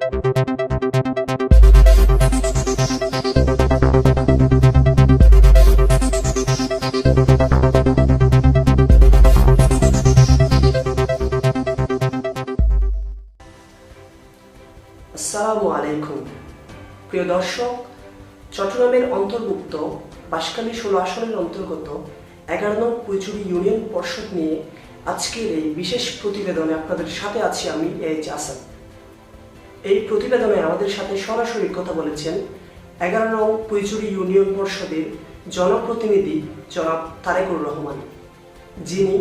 আসসালামু আলাইকুম। প্রিয় দর্শক, চট্টগ্রামের অন্তর্ভুক্ত বাঁশখালী ষোলো আসনের অন্তর্গত এগারো নং কুইচুরি ইউনিয়ন পর্ষদ নিয়ে আজকের এই বিশেষ প্রতিবেদনে আপনাদের সাথে আছি আমি এইচ আসাদ। এই প্রতিবেদনে আমাদের সাথে সরাসরি কথা বলেছেন এগারো নং কুইচুরি ইউনিয়ন পরিষদের জনপ্রতিনিধি জনাব তারেকুর রহমান, যিনি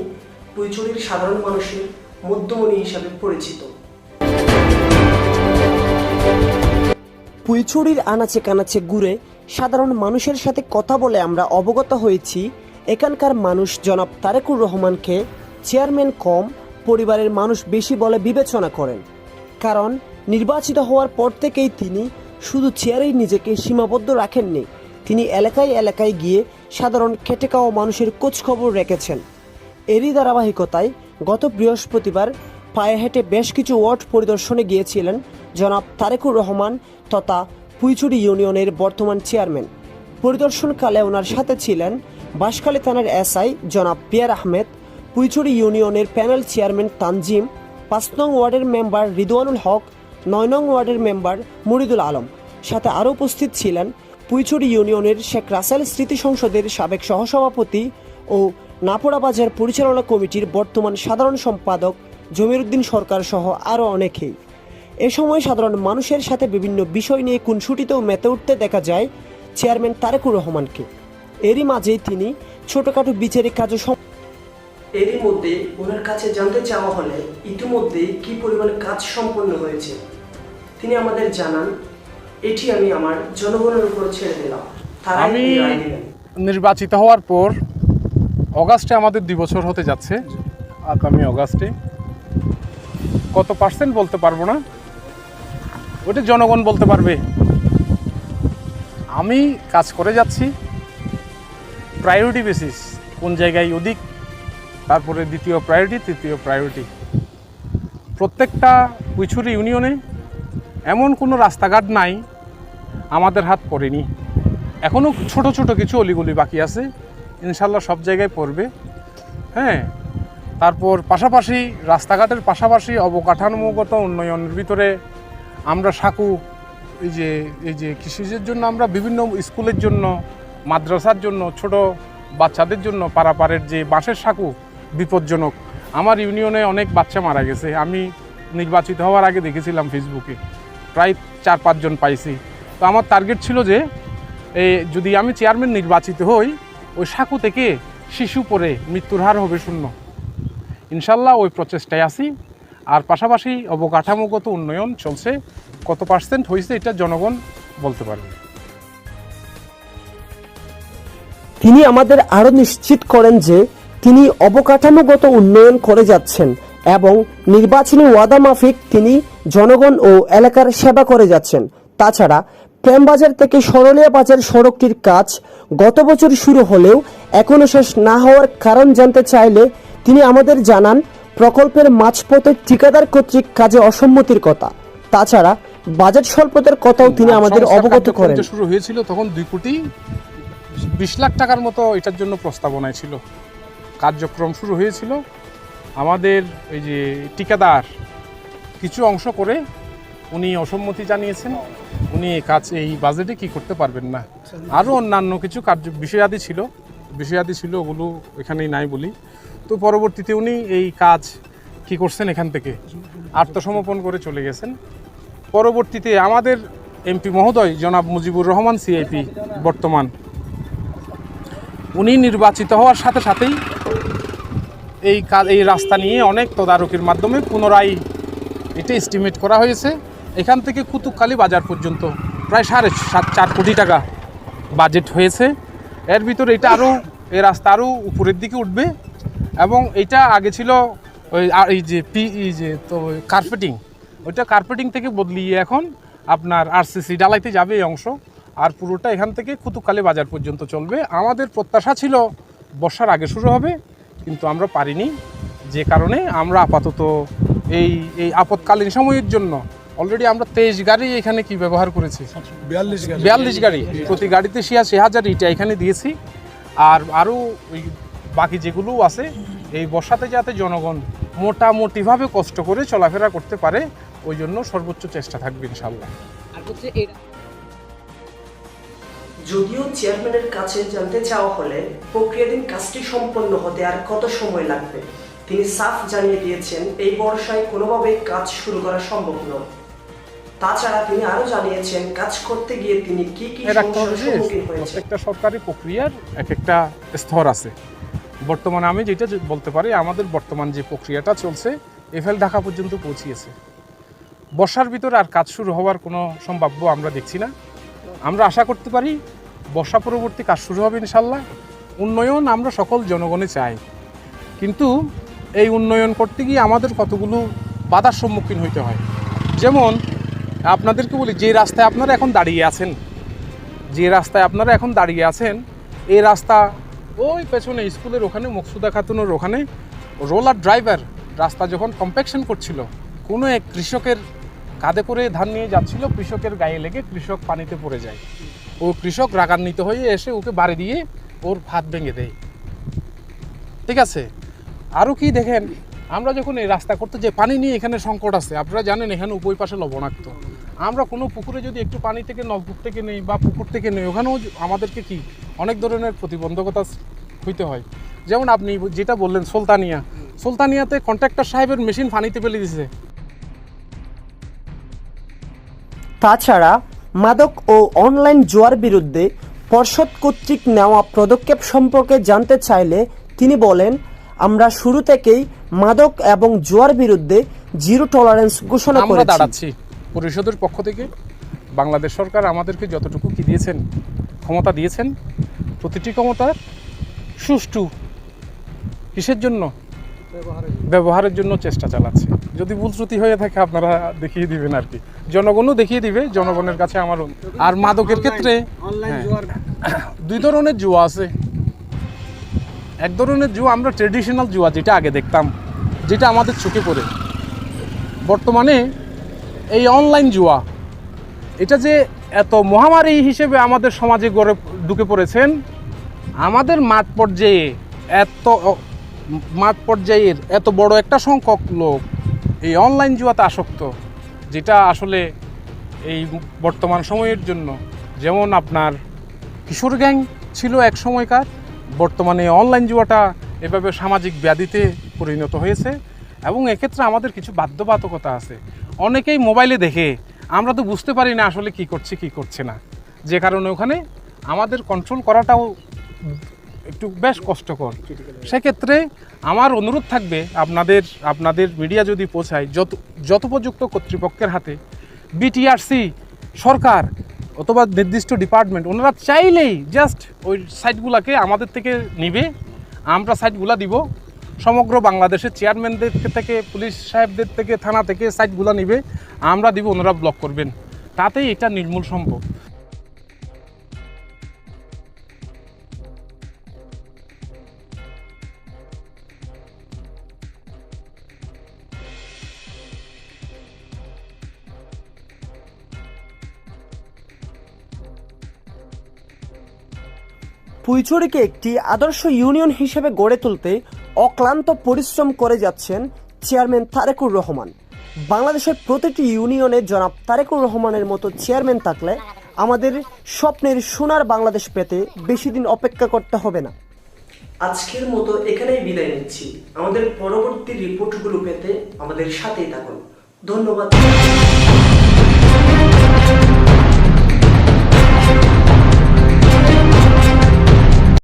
কুইচুরির সাধারণ মানুষের মধ্যমণি হিসাবে পরিচিত। পুইছড়ির আনাচে কানাচে ঘুরে সাধারণ মানুষের সাথে কথা বলে আমরা অবগত হয়েছি। এখানকার মানুষ জনাব তারেকুর রহমানকে চেয়ারম্যান কম, পরিবারের মানুষ বেশি বলে বিবেচনা করেন। কারণ নির্বাচিত হওয়ার পর থেকেই তিনি শুধু চেয়ারেই নিজেকে সীমাবদ্ধ রাখেননি। তিনি এলাকায় এলাকায় গিয়ে সাধারণ খেটে খাওয়া মানুষের খোঁজখবর রেখেছেন। এরই ধারাবাহিকতায় গত বৃহস্পতিবার পায়ে হেঁটে বেশ কিছু ওয়ার্ড পরিদর্শনে গিয়েছিলেন জনাব তারেকুর রহমান তথা পুইচুরি ইউনিয়নের বর্তমান চেয়ারম্যান। পরিদর্শনকালে ওনার সাথে ছিলেন বাঁশখালী থানার এসআই জনাব পিয়ার আহমেদ পুইচুরি ইউনিয়নের প্যানেল চেয়ারম্যান তানজিম, পাঁচ নং ওয়ার্ডের মেম্বার রিদওয়ানুল হক নয় নং ওয়ার্ডের মেম্বার মুরিদুল আলম। সাথে আরও উপস্থিত ছিলেন পুইচুরি ইউনিয়নের শেখ রাসেল স্মৃতি সংসদের সাবেক সহসভাপতি ও নাপোড়া বাজার পরিচালনা কমিটির বর্তমান সাধারণ সম্পাদক জমিরুদ্দিন সরকার সহ আরও অনেকেই। এ সময় সাধারণ মানুষের সাথে বিভিন্ন বিষয় নিয়ে খুনসুটিতেও মেতে উঠতে দেখা যায় চেয়ারম্যান তারেকুর রহমানকে। এরই মাঝেই তিনি ছোটখাটো বিচারিক কাজও এরই মধ্যে ওনার কাছে জানতে চাওয়া হলে ইতিমধ্যে কি পরিমাণ কাজ সম্পন্ন হয়েছে। তিনি আমাদের জানান এটি আমি আমার জনগণের উপর ছেড়ে দিলাম। আমি নির্বাচিত হওয়ার পর অগাস্টে আমাদের দুই বছর হতে যাচ্ছে। আগামী অগাস্টে। কত পার্সেন্ট বলতে পারব না। ওটা জনগণ বলতে পারবে। আমি কাজ করে যাচ্ছি। প্রায়োরিটি বেসিস কোন জায়গায় অধিক তারপরে দ্বিতীয় প্রায়োরিটি তৃতীয় প্রায়োরিটি প্রত্যেকটা কুইছুরি ইউনিয়নে এমন কোনো রাস্তাঘাট নাই, আমাদের হাত পড়েনি। এখনও ছোট ছোট কিছু অলিগলি বাকি আছে, ইনশাল্লাহ সব জায়গায় পড়বে। হ্যাঁ তারপর পাশাপাশি, রাস্তাঘাটের পাশাপাশি অবকাঠামোগত উন্নয়নের ভিতরে আমরা সাকু, এই যে এই যে কৃষিজের জন্য আমরা বিভিন্ন স্কুলের জন্য, মাদ্রাসার জন্য, ছোট বাচ্চাদের জন্য, পারাপারের যে বাঁশের সাকু বিপজ্জনক। আমার ইউনিয়নে অনেক বাচ্চা মারা গেছে। আমি নির্বাচিত হওয়ার আগে দেখেছিলাম ফেসবুকে। প্রায় চার পাঁচজন পাইছি। তো আমার টার্গেট ছিল যে এই যদি আমি চেয়ারম্যান নির্বাচিত হই, ওই সাঁকু থেকে শিশু পরে মৃত্যুর হার হবে শূন্য। ইনশাল্লাহ ওই প্রচেষ্টায় আছি। আর পাশাপাশি অবকাঠামোগত উন্নয়ন চলছে। কত পার্সেন্ট হয়েছে এটা জনগণ বলতে পারবে তিনি আমাদের আরও নিশ্চিত করেন যে তিনি অবকাঠামোগত উন্নয়ন করে যাচ্ছেন এবং নির্বাচনী ওয়াদা মাফিক তিনি জনগণ ও এলাকার সেবা করে যাচ্ছেন। তাছাড়া প্রেমবাজার থেকে সরলিয়া বাজার সড়কটির কাজ গত বছর শুরু হলেও এখনও শেষ না হওয়ার কারণ জানতে চাইলে তিনি আমাদের জানান প্রকল্পের মাঝপথে ঠিকাদার কর্তৃক কাজে অসম্মতির কথা। তাছাড়া বাজেট স্বল্পতার কথাও তিনি আমাদের অবগত করেন। শুরু হয়েছিল তখন দুই কোটি বিশ লাখ টাকার মতো এটার জন্য প্রস্তাবনায় ছিল। কার্যক্রম শুরু হয়েছিল। আমাদের এই যে টিকাদার কিছু অংশ করে উনি অসম্মতি জানিয়েছেন, উনি কাজ, এই বাজেটে কি করতে পারবেন না। আরও অন্যান্য কিছু কার্য, বিষয়াদি ছিল বিষয়াদি ছিল ওগুলো এখানেই নাই বলি। তো পরবর্তীতে উনি এই কাজ কি করছেন এখান থেকে? আত্মসমর্পণ করে চলে গেছেন। পরবর্তীতে আমাদের এমপি মহোদয়, জনাব মুজিবুর রহমান সিআইপি বর্তমান। উনি নির্বাচিত হওয়ার সাথে সাথেই এই কাজ, এই রাস্তা নিয়ে অনেক তদারকির মাধ্যমে পুনরায় এটা এস্টিমেট করা হয়েছে। এখান থেকে কুতুবখালী বাজার পর্যন্ত প্রায় সাড়ে সাত, চার কোটি টাকা বাজেট হয়েছে। এর ভিতরে এটা আরও, এই রাস্তা আরও উপরের দিকে উঠবে এবং এটা আগে ছিল ওই এই যে পি, এই যে তো কার্পেটিং ওইটা কার্পেটিং থেকে বদলিয়ে এখন আপনার আরসিসি ডালাইতে যাবে এই অংশ। আর পুরোটা এখান থেকে কুতুবখালী বাজার পর্যন্ত চলবে। আমাদের প্রত্যাশা ছিল বর্ষার আগে শুরু হবে। কিন্তু আমরা পারিনি। যে কারণে আমরা আপাতত এই এই আপৎকালীন সময়ের জন্য অলরেডি আমরা তেইশ গাড়ি এখানে কি ব্যবহার করেছি? বিয়াল্লিশ গাড়ি। বিয়াল্লিশ গাড়ি। প্রতি গাড়িতে ছিয়াশি হাজার ইটা এখানে দিয়েছি। আর আরও ওই বাকি যেগুলো আছে এই বর্ষাতে যাতে জনগণ মোটামুটিভাবে কষ্ট করে চলাফেরা করতে পারে ওই জন্য সর্বোচ্চ চেষ্টা থাকবে ইনশাল্লাহ যদিও চেয়ারম্যানের কাছে জানতে চাওয়া হলে প্রক্রিয়াধীন কাজটি সম্পন্ন হতে আর কত সময় লাগবে? তিনি সাফ জানিয়ে দিয়েছেন এই বর্ষায় কোনোভাবেই কাজ শুরু করা সম্ভব নয়। তাছাড়া তিনি আরও জানিয়েছেন কাজ করতে গিয়ে তিনি কি কি প্রত্যেকটা সরকারি প্রক্রিয়ার এক একটা স্তর আছে। বর্তমানে আমি যেটা বলতে পারি আমাদের বর্তমান যে প্রক্রিয়াটা চলছে এফএল ঢাকা পর্যন্ত পৌঁছিয়েছে। বর্ষার ভিতরে আর কাজ শুরু হওয়ার কোনো সম্ভাব্য আমরা দেখছি না। আমরা আশা করতে পারি বর্ষা পরবর্তী কাজ শুরু হবে ইনশাল্লাহ উন্নয়ন আমরা সকল জনগণে চাই। কিন্তু এই উন্নয়ন করতে গিয়ে আমাদের কতগুলো বাধার সম্মুখীন হইতে হয়। যেমন, আপনাদেরকে বলি, যে রাস্তায় আপনারা এখন দাঁড়িয়ে আছেন, যে রাস্তায় আপনারা এখন দাঁড়িয়ে আছেন, এই রাস্তা ওই পেছনে স্কুলের ওখানে, মকসুদা খাতুনের ওখানে রোলার ড্রাইভার রাস্তা যখন কম্প্যাকশন করছিল, কোনো এক কৃষকের কাঁধে করে ধান নিয়ে যাচ্ছিল, কৃষকের গায়ে লেগে কৃষক পানিতে পড়ে যায়। ও কৃষক রাগান্বিত হয়ে এসে ওকে বাড়ি দিয়ে ওর ভাত ভেঙে দেয়। ঠিক আছে? আরও কি দেখেন, আমরা যখন এই রাস্তা করতে যে পানি নিয়ে এখানে সংকট আছে, আপনারা জানেন এখানে উপর পাশে লবণাক্ত। আমরা কোনো পুকুরে যদি একটু পানি থেকে, নলকূপ থেকে নেই বা পুকুর থেকে নেই, ওখানেও আমাদেরকে কি অনেক ধরনের প্রতিবন্ধকতা হইতে হয়। যেমন আপনি যেটা বললেন, সুলতানিয়া। সুলতানিয়াতে কন্ট্রাক্টর সাহেবের মেশিন পানিতে ফেলে দিছে। তাছাড়া মাদক ও অনলাইন জুয়ার বিরুদ্ধে পর্ষদ কর্তৃক নেওয়া পদক্ষেপ সম্পর্কে জানতে চাইলে তিনি বলেন আমরা শুরু থেকেই মাদক এবং জুয়ার বিরুদ্ধে জিরো টলারেন্স ঘোষণা করে দাঁড়াচ্ছি পরিষদের পক্ষ থেকে। বাংলাদেশ সরকার আমাদেরকে যতটুকু কি দিয়েছেন ক্ষমতা দিয়েছেন প্রতিটি ক্ষমতার সুষ্ঠু কিসের জন্য? ব্যবহারের জন্য চেষ্টা চালাচ্ছে। যদি ভুল ত্রুটি হয়ে থাকে আপনারা দেখিয়ে দিবেন আর কি। জনগণও দেখিয়ে দিবে জনগণের কাছে আমার আর মাদকের ক্ষেত্রে হ্যাঁ, দুই ধরনের জুয়া আছে। এক ধরনের জুয়া আমরা ট্রেডিশনাল জুয়া যেটা আগে দেখতাম যেটা আমাদের চোখে পড়ে। বর্তমানে এই অনলাইন জুয়া এটা যে এত মহামারী হিসেবে আমাদের সমাজে গড়ে ঢুকে পড়েছেন আমাদের মাঠ পর্যায়ে এত মাঠ পর্যায়ের এত বড় একটা সংখ্যক লোক এই অনলাইন জুয়াতে আসক্ত, যেটা আসলে এই বর্তমান সময়ের জন্য, যেমন আপনার কিশোর গ্যাং ছিল এক সময়কার, বর্তমানে অনলাইন জুয়াটা এভাবে সামাজিক ব্যাধিতে পরিণত হয়েছে এবং এক্ষেত্রে আমাদের কিছু বাধ্যবাধকতা আছে। অনেকেই মোবাইলে দেখে, আমরা তো বুঝতে পারি না আসলে কি করছে কি করছে না। যে কারণে ওখানে আমাদের কন্ট্রোল করাটাও একটু বেশ কষ্টকর। সেক্ষেত্রে আমার অনুরোধ থাকবে আপনাদের আপনাদের মিডিয়া যদি পৌঁছায়, যত যথোপযুক্ত কর্তৃপক্ষের হাতে বিটিআরসি সরকার অথবা নির্দিষ্ট ডিপার্টমেন্ট ওনারা চাইলেই জাস্ট ওই সাইটগুলোকে আমাদের থেকে নিবে। আমরা সাইটগুলো দিব। সমগ্র বাংলাদেশের চেয়ারম্যানদের থেকে, পুলিশ সাহেবদের থেকে, থানা থেকে সাইটগুলো নিবে। আমরা দিব, ওনারা ব্লক করবেন। তাতেই এটা নির্মূল সম্ভব। পুইচুরিকে একটি আদর্শ ইউনিয়ন হিসেবে গড়ে তুলতে অক্লান্ত পরিশ্রম করে যাচ্ছেন চেয়ারম্যান তারেকুর রহমান। বাংলাদেশের প্রতিটি ইউনিয়নে জনাব তারেকুর রহমানের মতো চেয়ারম্যান থাকলে আমাদের স্বপ্নের সোনার বাংলাদেশ পেতে বেশি দিন অপেক্ষা করতে হবে না। আজকের মতো এখানেই বিদায় নিচ্ছি। আমাদের পরবর্তী রিপোর্টগুলো পেতে আমাদের সাথেই থাকুন। ধন্যবাদ।